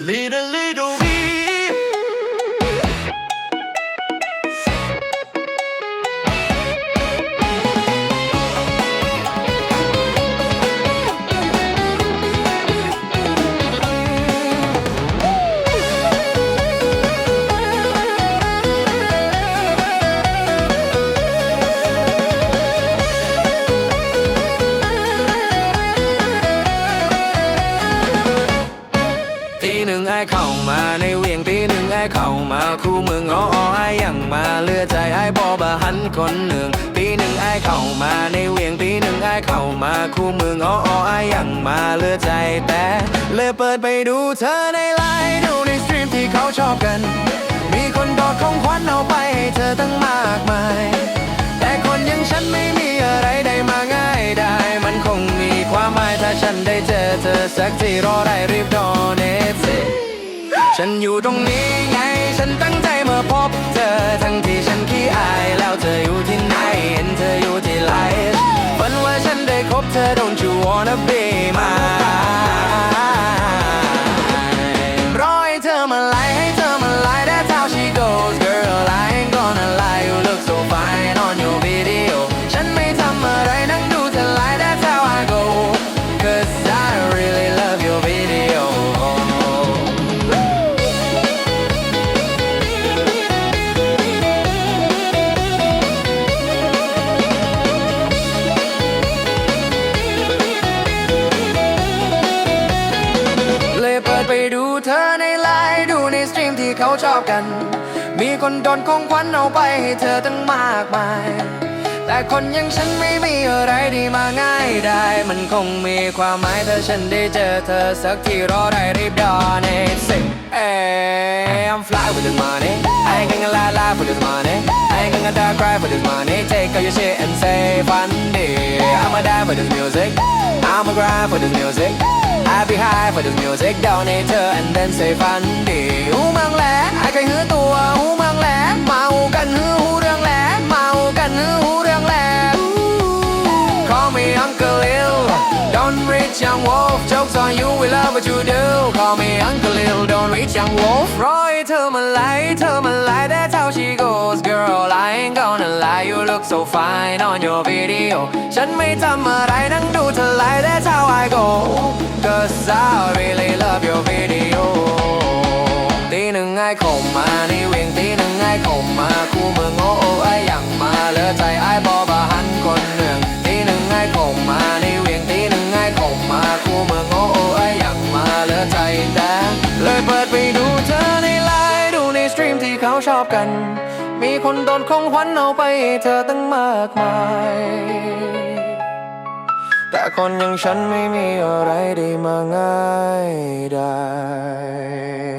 Little, little ในเวียงทีหนึ่งไอ้เข้ามาคู่มึงอ้อไอ้ยังมาเลือใจไอ้บอบะหันคนหนึ่งทีหนึ่งไอ้เข้ามาในเวียงทีหนึ่งไอ้เข้ามาคู่มึงอ้อไอ้ยังมาเลือใจแต่เลยเปิดไปดูเธอในไลน์ดูในสตรีมที่เขาชอบกัน มีคนดอดของขวัญเอาไปให้เธอตั้งมากมาย แต่คนอย่างฉันไม่มีอะไรได้มาง่ายได้ มันคงมีความหมายถ้าฉันได้เจอเธอสักทีรอได้รีบดอน ฉันอยู่ตรงนี้ไง ฉันตั้งใจมาพบเธอ ทั้งที่ฉันขี้อายแล้วเธออยู่ที่ไหน เห็นเธออยู่ที่ไลฟ์ฝันว่าฉันได้คบเธอ don't you wanna be mine รอให้เธอมาไล่ให้เธอมาไล่ That's how she goes girl I ain't gonna lie you look so อในไลน์ดูในสตรีมที่เขาชอบกัน มีคนโดนของขวัญเอาไปให้เธอตั้งมากมาย แต่คนอย่างฉันไม่มีอะไรดีมาง่ายได้ มันคงมีความหมายถ้าฉันได้เจอเธอสักทีรอได้รีบดอนเอสิเอ้ I'm fly with this money I ain't gonna lie lie for this money I ain't gonna die cry for this money Take all your shit and say fun day I'ma die for this music I'ma grind for this music I be high for this music Donate her and then say fun day หูมืองแหลไอ้ใครหื้อตัวหูมืองแหลเมากันหื้อหูเรื่องแหลเมากันหื้อหูเรื่องแหล Call me Uncle Lil Don't reach young wolf Jokes on you we love what you do Call me Uncle Lil Don't reach young wolf รอให้เธอมาไหลเธอมาไหล่ That's how she goes Girl I ain't gonna lie You look so fine on your video ฉันไม่ทำอะไรนั่งดูเธอ Cause I really love your video ตีหนึ่งไอ้เข้ามาในเวียงตีหนึ่งไอ้เข้ามาคู่เมืองโอ้โอ้ไอ้ยังมาเหลือใจไอ้บอบาหันคนหนึ่งตีหนึ่งไอ้เข้ามาในเวียงตีหนึ่งไอ้เข้ามาคู่เมืองโอ้โอ้ไอ้ยังมาเหลือใจแต่เลยเปิดไปดูเธอในไลน์ดูในสตรีมที่เขาชอบกัน มีคนโดนของขวัญเอาไปเธอตั้งมากมาย แต่คนอย่างฉันไม่มีอะไรได้มาง่ายได้